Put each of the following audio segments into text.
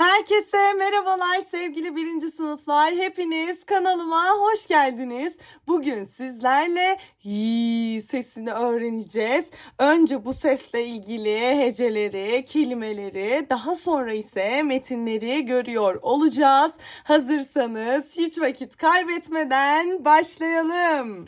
Herkese merhabalar sevgili birinci sınıflar. Hepiniz kanalıma hoş geldiniz. Bugün sizlerle yi sesini öğreneceğiz. Önce bu sesle ilgili heceleri, kelimeleri, daha sonra ise metinleri görüyor olacağız. Hazırsanız hiç vakit kaybetmeden başlayalım.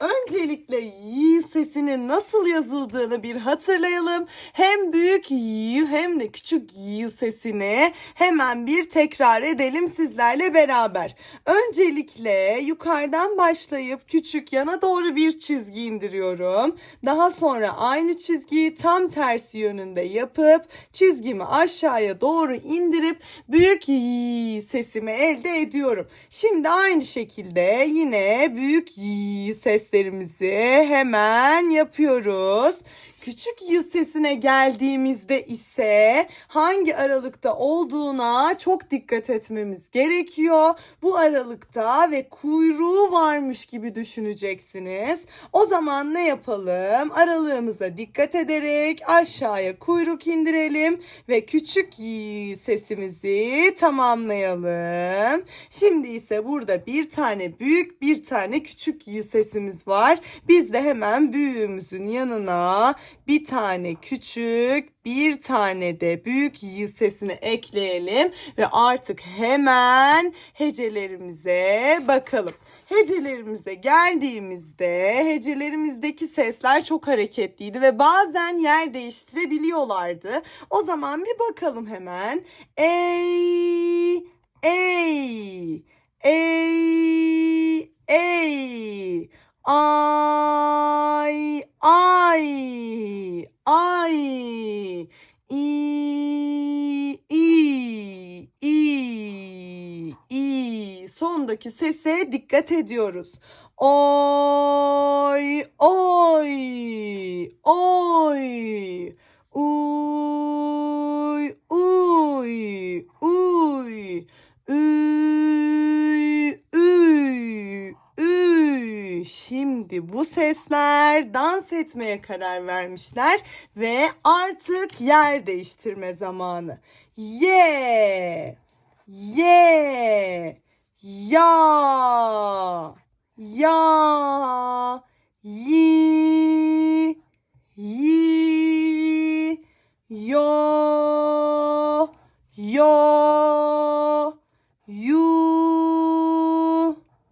Öncelikle y sesinin nasıl yazıldığını bir hatırlayalım. Hem büyük y hem de küçük y sesini hemen bir tekrar edelim sizlerle beraber. Öncelikle yukarıdan başlayıp küçük yana doğru bir çizgi indiriyorum. Daha sonra aynı çizgiyi tam tersi yönünde yapıp çizgimi aşağıya doğru indirip büyük y sesimi elde ediyorum. Şimdi aynı şekilde yine büyük y seslerimizi hemen yapıyoruz. Küçük y sesine geldiğimizde ise hangi aralıkta olduğuna çok dikkat etmemiz gerekiyor. Bu aralıkta ve kuyruğu varmış gibi düşüneceksiniz. O zaman ne yapalım? Aralığımıza dikkat ederek aşağıya kuyruk indirelim ve küçük y sesimizi tamamlayalım. Şimdi ise burada bir tane büyük bir tane küçük y sesimiz var. Biz de hemen büyüğümüzün yanına bir tane küçük, bir tane de büyük y sesini ekleyelim ve artık hemen hecelerimize bakalım. Hecelerimize geldiğimizde hecelerimizdeki sesler çok hareketliydi ve bazen yer değiştirebiliyorlardı. O zaman bir bakalım hemen. Ey, ey, ey, ey. Ay, ay, ay. İ, i, i, i. Sondaki sese dikkat ediyoruz. Oy, oy, oy. Uy, uy, uy. Üy, üy, üy. Şimdi bu sesler dans etmeye karar vermişler ve artık yer değiştirme zamanı. Ye, ye, ya, ya, yi, yi, yo, yo, yu,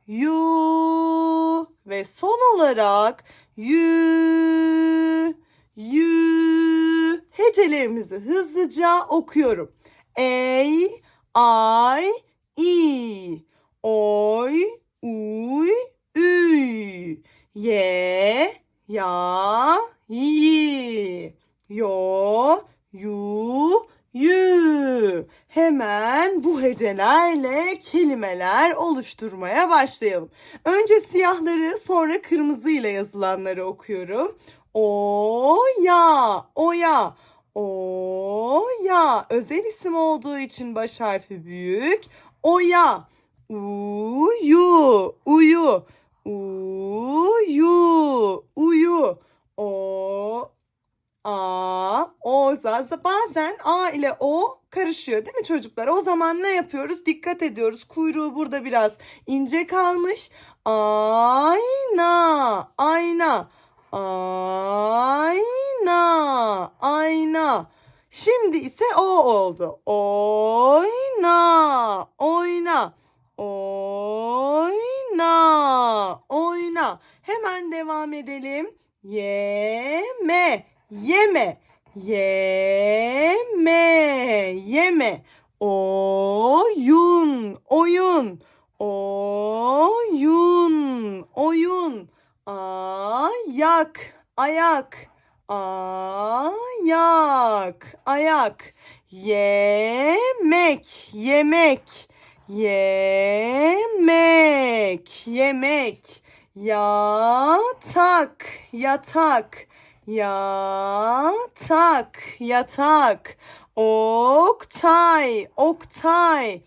yu. Ve son olarak yü, yü hecelerimizi hızlıca okuyorum. Ey, ay, i, oy, uy, üy, ye, ya, yi, yo, yu, yü. Hemen bu hecelerle kelimeler oluşturmaya başlayalım. Önce siyahları sonra kırmızıyla yazılanları okuyorum. O ya, oya, o ya. Özel isim olduğu için baş harfi büyük. Oya. Uyu, uyu. Uyu, uyu. O A, o bazen A ile O karışıyor değil mi çocuklar? O zaman ne yapıyoruz? Dikkat ediyoruz. Kuyruğu burada biraz ince kalmış. Ayna, ayna, ayna, ayna. Şimdi ise O oldu. Oyna, oyna, oyna, oyna. Hemen devam edelim. Yeme, yeme, yeme, yeme. Oyun, oyun, oyun, oyun. Ayak, ayak, ayak, ayak. Yemek, yemek, yemek, yemek. Yatak, yatak, yatak, yatak. Oktay, oktay,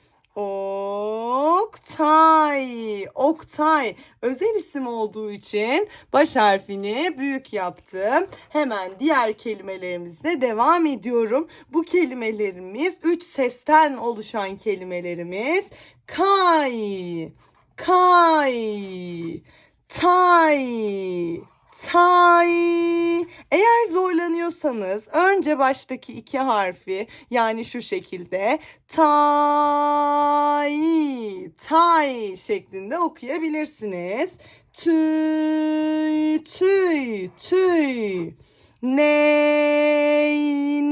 Oktay. Oktay. Özel isim olduğu için baş harfini büyük yaptım. Hemen diğer kelimelerimizle devam ediyorum. Bu kelimelerimiz üç sesten oluşan kelimelerimiz. Kay. Kay. Tay. Tay. Eğer zorlanıyorsanız önce baştaki iki harfi yani şu şekilde tay, tay şeklinde okuyabilirsiniz. Tüy, tüy, tüy. Ney,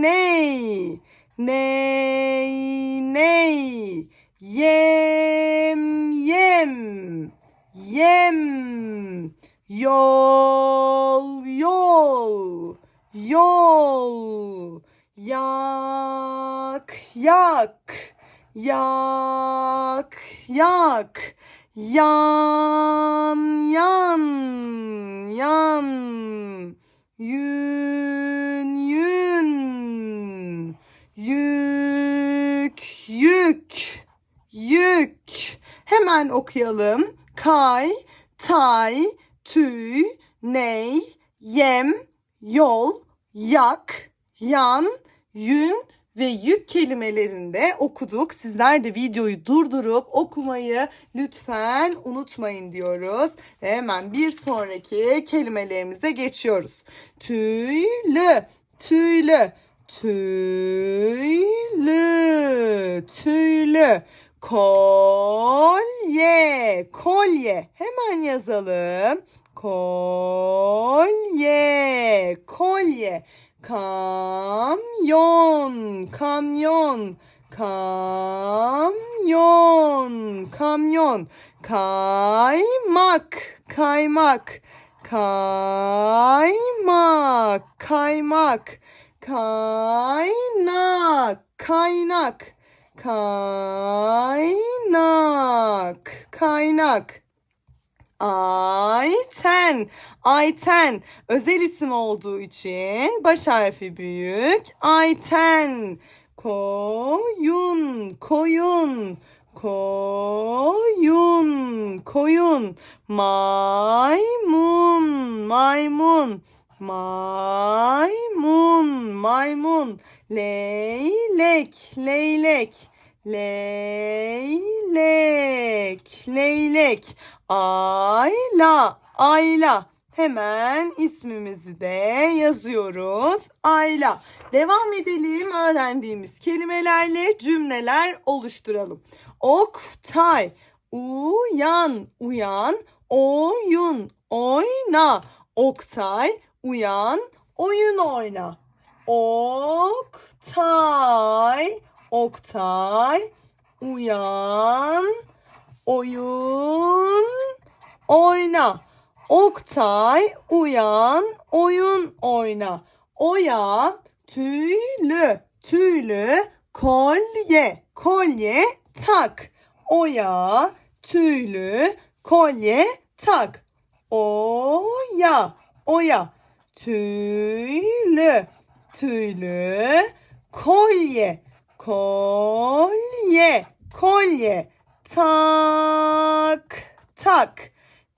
ney. Ney, ney. Yem, yem. Yem. Yol, yol, yol. Yak, yak, yak, yak. Yan, yan, yan. Yün, yün. Yük, yük, yük. Hemen okuyalım. Kay, tay, tüy, ney, yem, yol, yak, yan, yün ve yük kelimelerinde okuduk. Sizler de videoyu durdurup okumayı lütfen unutmayın diyoruz. Hemen bir sonraki kelimelerimize geçiyoruz. Tüylü, tüylü, tüylü, tüylü. Kolye, kolye. Hemen yazalım. Kolye, kolye. Kamyon, kamyon. Kamyon, kamyon. Kaymak, kaymak. Kaymak, kaymak. Kaynak, kaynak. Kaynak, kaynak. Ayten, Ayten. Özel isim olduğu için baş harfi büyük. Ayten. Koyun, koyun. Koyun, koyun. Maymun, maymun. Maymun, maymun. Leylek, leylek. Leylek, leylek. Ayla, ayla. Hemen ismimizi de yazıyoruz. Ayla. Devam edelim öğrendiğimiz kelimelerle cümleler oluşturalım. Oktay, uyan, uyan, oyun, oyna. Oktay, uyan, oyun oyna. Oktay, Oktay, uyan, oyun, oyna. Oktay, uyan, oyun oyna. Oya, tüylü, tüylü, kolye, kolye, tak. Oya, tüylü, kolye, tak. Oya, oya, tüylü, tüylü, kolye, kolye, kolye, tak, tak,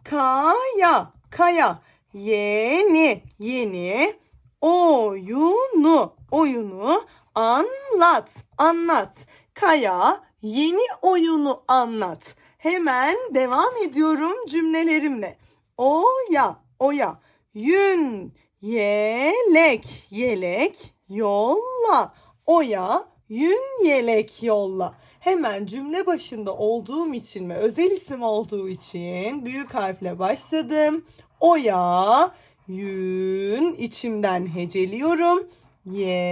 kaya, kaya, yeni, yeni, oyunu, oyunu, anlat, anlat, kaya, yeni oyunu anlat. Hemen devam ediyorum cümlelerimle. Oya, oya, yün, yelek, yelek, yolla. Oya, yün, yelek, yolla. Hemen cümle başında olduğum için ve özel isim olduğu için büyük harfle başladım. Oya, yün, içimden heceliyorum. Yelek.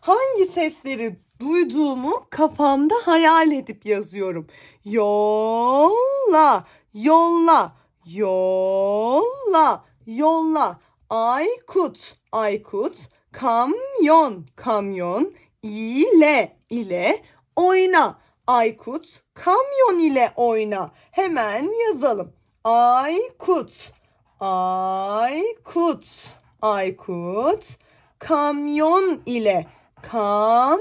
Hangi sesleri duyduğumu kafamda hayal edip yazıyorum. Yolla, yolla, yolla, yolla. Aykut, Aykut. Kamyon, kamyon. ile, ile. Oyna. Aykut, kamyon ile oyna. Hemen yazalım. Aykut, Aykut, Aykut. Kamyon ile kamyon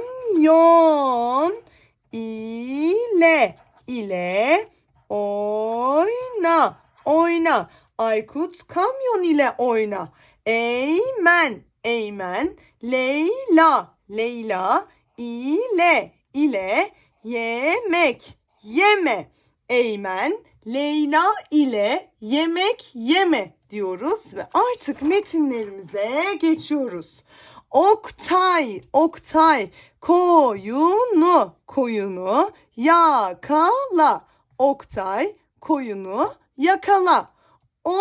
ile ile oyna oyna Aykut kamyon ile oyna Eymen Eymen Leyla Leyla ile ile yemek yeme Eymen Leyla ile yemek yeme diyoruz ve artık metinlerimize geçiyoruz. Oktay, Oktay, koyunu, koyunu yakala. Oktay, koyunu yakala. O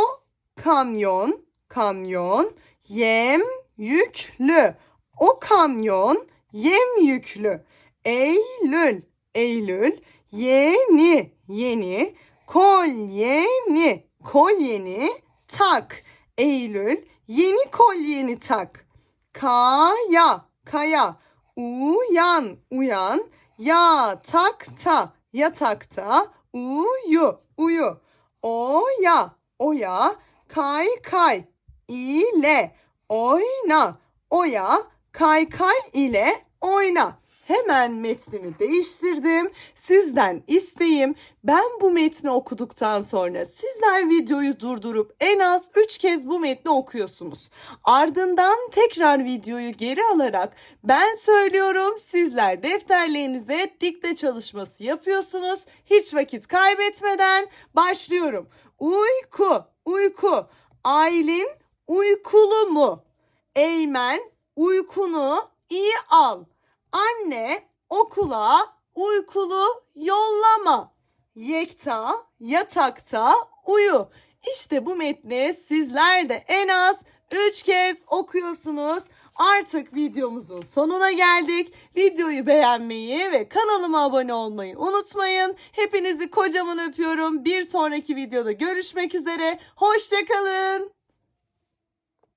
kamyon, kamyon yem yüklü. O kamyon yem yüklü. Eylül, Eylül yeni, yeni kolyeni, kolyeni tak. Eylül yeni kolyeni tak. Kaya, kaya, uyan, uyan, yatakta, yatakta, uyu, uyu. Oya, oya, kay kay ile oyna, oya, kay kay ile oyna. Hemen metnimi değiştirdim. Sizden isteğim ben bu metni okuduktan sonra sizler videoyu durdurup en az 3 kez bu metni okuyorsunuz. Ardından tekrar videoyu geri alarak ben söylüyorum sizler defterlerinize dikte çalışması yapıyorsunuz. Hiç vakit kaybetmeden başlıyorum. Uyku, uyku. Aylin uykulu mu? Eymen uykunu iyi al. Anne okula uykulu yollama. Yekta yatakta uyu. İşte bu metni sizler de en az 3 kez okuyorsunuz. Artık videomuzun sonuna geldik. Videoyu beğenmeyi ve kanalıma abone olmayı unutmayın. Hepinizi kocaman öpüyorum. Bir sonraki videoda görüşmek üzere. Hoşçakalın.